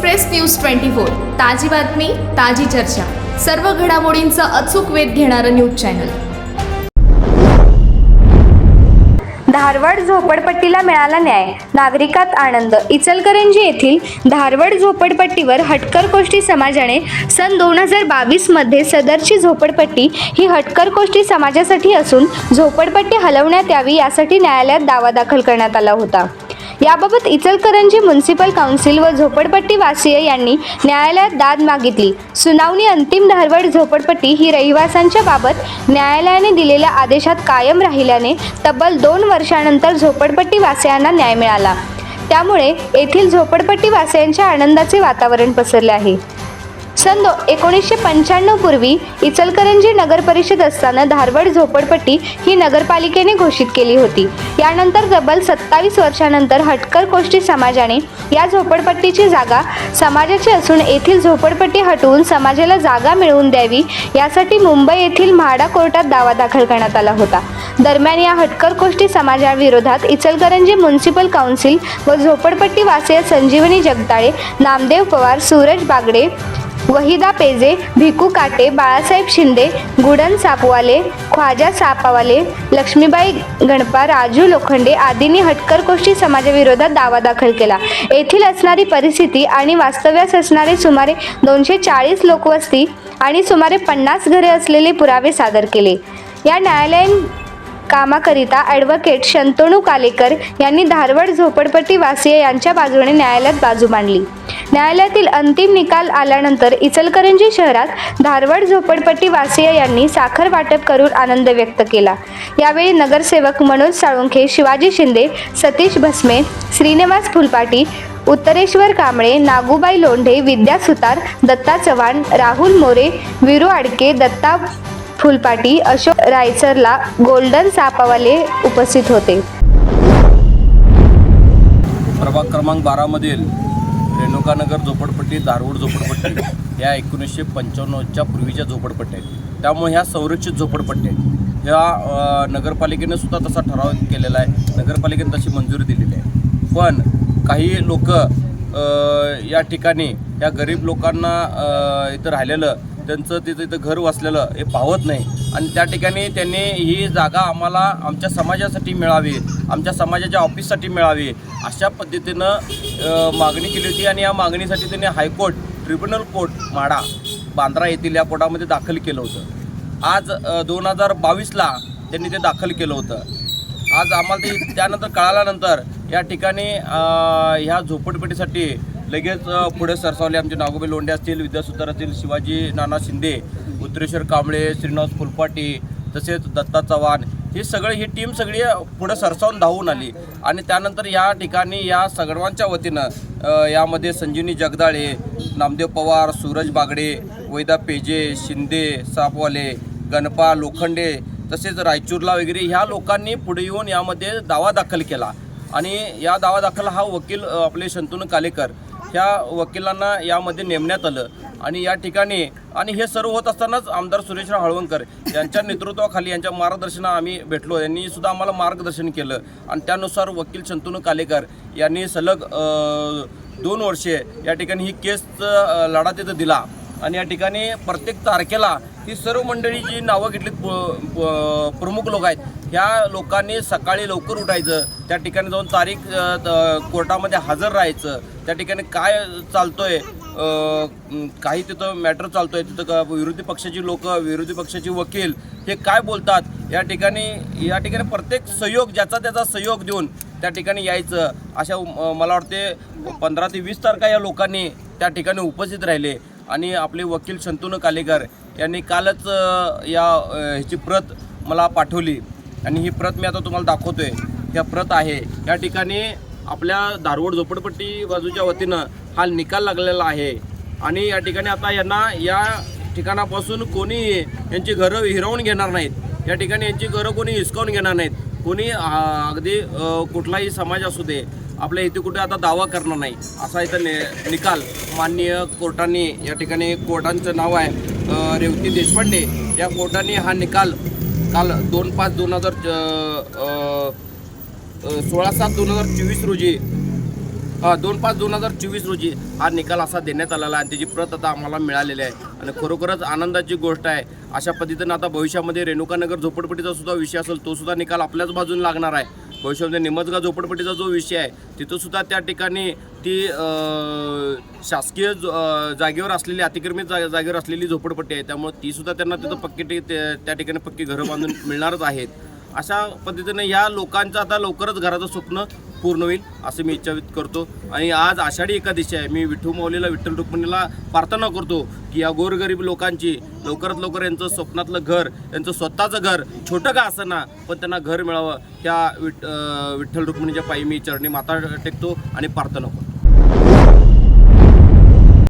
Express news twenty four. ताजी बातमी ताजी चर्चा. सर्व घडामोडींचा अचूक वेध घेणारं न्यूज चॅनल. धारवाड झोपडपट्टीला मिळाला न्याय. नागरिकात आनंद. इचलकरंजी येथील धारवाड झोपडपट्टीवर हटकर कोष्टी समाजाने सन दोन हजार बावीसमध्ये सदरची झोपडपट्टी ही हटकर कोष्टी समाजासाठी असून झोपडपट्टी हलवण्यात यावी यासाठी न्यायालयात दावा दाखल करण्यात आला होता. याबाबत इचलकरंजी म्युन्सिपल काउन्सिल व झोपडपट्टी वासीय यांनी न्यायालयात दाद मागितली. सुनावणी अंतिम धारवाड झोपडपट्टी ही रहिवाशांच्या बाबत न्यायालयाने दिलेल्या आदेशात कायम राहिल्याने तब्बल दोन वर्षानंतर झोपडपट्टी वासियांना न्याय मिळाला. त्यामुळे येथील झोपडपट्टी वासियांच्या आनंदाचे वातावरण पसरले आहे. सन दो एकोणीसशे पंच्याण्णव पूर्वी इचलकरंजी नगर परिषद असताना धारवड झोपडपट्टी ही नगरपालिकेने घोषित केली होती. यानंतर तब्बल सत्तावीस वर्षानंतर हटकर कोष्टी समाजाने या झोपडपट्टीची जागा समाजाची असून येथील झोपडपट्टी हटवून समाजाला जागा मिळवून द्यावी यासाठी मुंबई येथील म्हाडा कोर्टात दावा दाखल करण्यात आला होता. दरम्यान या हटकर कोष्टी समाजाविरोधात इचलकरंजी म्युन्सिपल काउन्सिल व झोपडपट्टीवासीय संजीवनी जगदाळे नामदेव पवार सूरज बागडे वहिदा पेजे भिकू काटे बाळासाहेब शिंदे गुडन सापवाले ख्वाजा सापावाले लक्ष्मीबाई गणपा राजू लोखंडे आदींनी हटकर गोष्टी समाजाविरोधात दावा दाखल केला. येथील असणारी परिस्थिती आणि वास्तव्यास असणारे सुमारे दोनशे चाळीस लोकवस्ती आणि सुमारे पन्नास घरे असलेले पुरावे सादर केले. या न्यायालयीन कामाकरिता ॲडव्होकेट शंतनू कालेकर यांनी धारवड झोपडपट्टी वासीय यांच्या बाजूने न्यायालयात बाजू मांडली. न्यायालयातील अंतिम निकाल आल्यानंतर इचलकरंजी शहरात धारवड झोपडपट्टी वासीय यांनी साखर वाटप करून आनंद व्यक्त केला. यावेळी नगरसेवक मनोज साळुंखे शिवाजी शिंदे सतीश भस्मे श्रीनिवास फुलपाटी उत्तरेश्वर कांबळे नागूबाई लोंढे विद्या सुतार दत्ता चव्हाण राहुल मोरे विरू आडके दत्ता फुलपाटी अशोक रायसरला गोल्डन सापावाले उपस्थित होते. प्रभाग क्रमांक बारामधील रेणुकानगर झोपडपट्टी धारवड झोपडपट्टी या एकोणीसशे पंच्याण्णवच्या पूर्वीच्या झोपडपट्ट्या आहेत. त्यामुळे ह्या संरक्षित झोपडपट्ट्या आहेत. ह्या नगरपालिकेने सुद्धा तसा ठराव केलेला आहे. नगरपालिकेने तशी मंजुरी दिलेली आहे. पण काही लोक या ठिकाणी या गरीब लोकांना इथं राहिलेलं त्यांचं तिथं तिथं घर वसलेलं हे पाहत नाही. आणि त्या ठिकाणी त्यांनी ही जागा आम्हाला आमच्या समाजासाठी मिळावी आमच्या समाजाच्या ऑफिससाठी मिळावी अशा पद्धतीनं मागणी केली होती. आणि या मागणीसाठी त्यांनी high court tribunal court MHADA Bandra येथील या कोर्टामध्ये दाखल केलं होतं. आज दोन हजार बावीसला त्यांनी ते दाखल केलं होतं. आज आम्हाला ते त्यानंतर कळाल्यानंतर या ठिकाणी ह्या झोपडपट्टीसाठी लगेच पुढे सरसावले आमचे नागोबे लोंढे असतील विद्यासुतार असतील शिवाजी नाना शिंदे उत्तरेश्वर कांबळे श्रीनिवास फुलपाटी तसेच दत्ता चव्हाण ही सगळी ही टीम सगळी पुढे सरसावून धावून आली. आणि त्यानंतर या ठिकाणी या सगळ्यांच्या वतीनं यामध्ये संजीवनी जगदाळे नामदेव पवार सूरज बागडे वैदा पेजे शिंदे सापवाले गणपा लोखंडे तसेच रायचूरला वगैरे ह्या लोकांनी पुढे येऊन यामध्ये दावा दाखल केला. आणि या दावा दाखल हा वकील आपले शंतनू कालेकर ह्या वकिलांना यामध्ये नेमण्यात आलं. आणि या ठिकाणी आणि हे सर्व होत असतानाच आमदार सुरेशराव हळवणकर यांच्या नेतृत्वाखाली यांच्या मार्गदर्शना आम्ही भेटलो. यांनी सुद्धा आम्हाला मार्गदर्शन केलं. आणि त्यानुसार वकील शंतनू कालेकर यांनी सलग दोन वर्षे या ठिकाणी ही केस लढा तिथं दिला. आणि या ठिकाणी प्रत्येक तारखेला ही सर्व मंडळी जी नावं घेतलीत प- प्रमुख लोक आहेत ह्या लोकांनी सकाळी लवकर उठायचं त्या ठिकाणी जाऊन तारीख त- कोर्टामध्ये हजर राहायचं त्या ठिकाणी काय चालतोय काही तिथं मॅटर चालतोय तिथं का विरोधी पक्षाची लोक विरोधी पक्षाचे वकील हे काय बोलतात या ठिकाणी या ठिकाणी प्रत्येक सहयोग ज्याचा त्याचा सहयोग देऊन त्या ठिकाणी यायचं अशा मला वाटते पंधरा ते वीस तारखा या लोकांनी त्या ठिकाणी उपस्थित राहिले. आणि आपले वकील शंतनू कालेकर यांनी कालच या ह्याची प्रत मला पाठवली. आणि ही प्रत मी आता तुम्हाला दाखवतो आहे ह्या प्रत आहे. या ठिकाणी आपल्या धारवड झोपडपट्टी बाजूच्या वतीनं हा निकाल लागलेला आहे. आणि या ठिकाणी आता यांना या ठिकाणापासून कोणी यांची घरं हिरावून घेणार नाहीत. या ठिकाणी यांची घरं कोणी हिसकावून घेणार नाहीत. कोणी अगदी कुठलाही समाज असू दे आपल्या इथे कुठे आता दावा करणार नाही. असा इथं नि निकाल माननीय कोर्टाने या ठिकाणी कोर्टांचं नाव आहे रेवती देशपांडे. या कोर्टाने हा निकाल काल दोन पाच दोन हजार सोळा सात दोन हजार चोवीस रोजी दोन पाच दोन हजार चोवीस रोजी हा निकाल असा देण्यात आलेला आहे आणि त्याची प्रत आता आम्हाला मिळालेली आहे. आणि खरोखरच आनंदाची गोष्ट आहे. अशा पद्धतीनं आता भविष्यामध्ये रेणुकानगर झोपडपट्टीचा सुद्धा विषय असेल तो सुद्धा निकाल आपल्याच बाजूने लागणार आहे. भविष्यामध्ये निमजगा झोपडपट्टीचा जो विषय आहे तिथंसुद्धा त्या ठिकाणी ती शासकीय जागेवर असलेली अतिक्रमित जा जागेवर असलेली झोपडपट्टी आहे. त्यामुळे तीसुद्धा त्यांना तिथं पक्की ते- त्या ठिकाणी पक्की घरं बांधून मिळणारच आहेत. अशा पद्धतीने या लोकांचं आता लवकरच घराचं स्वप्न पूर्ण होईल असं मी इच्छा व्यक्त करतो. आणि आज आषाढी एकादशी आहे. मी विठ्ठू माऊलीला विठ्ठल रुक्मिणीला प्रार्थना करतो की या गोरगरीब लोकांची लवकरात लवकर यांचं स्वप्नातलं घर यांचं स्वतःचं घर छोटं का असं ना पण त्यांना घर मिळावं. ह्या विठ विठ्ठल रुक्मिणीच्या पायी मी चरणी माता टेकतो आणि प्रार्थना करतो.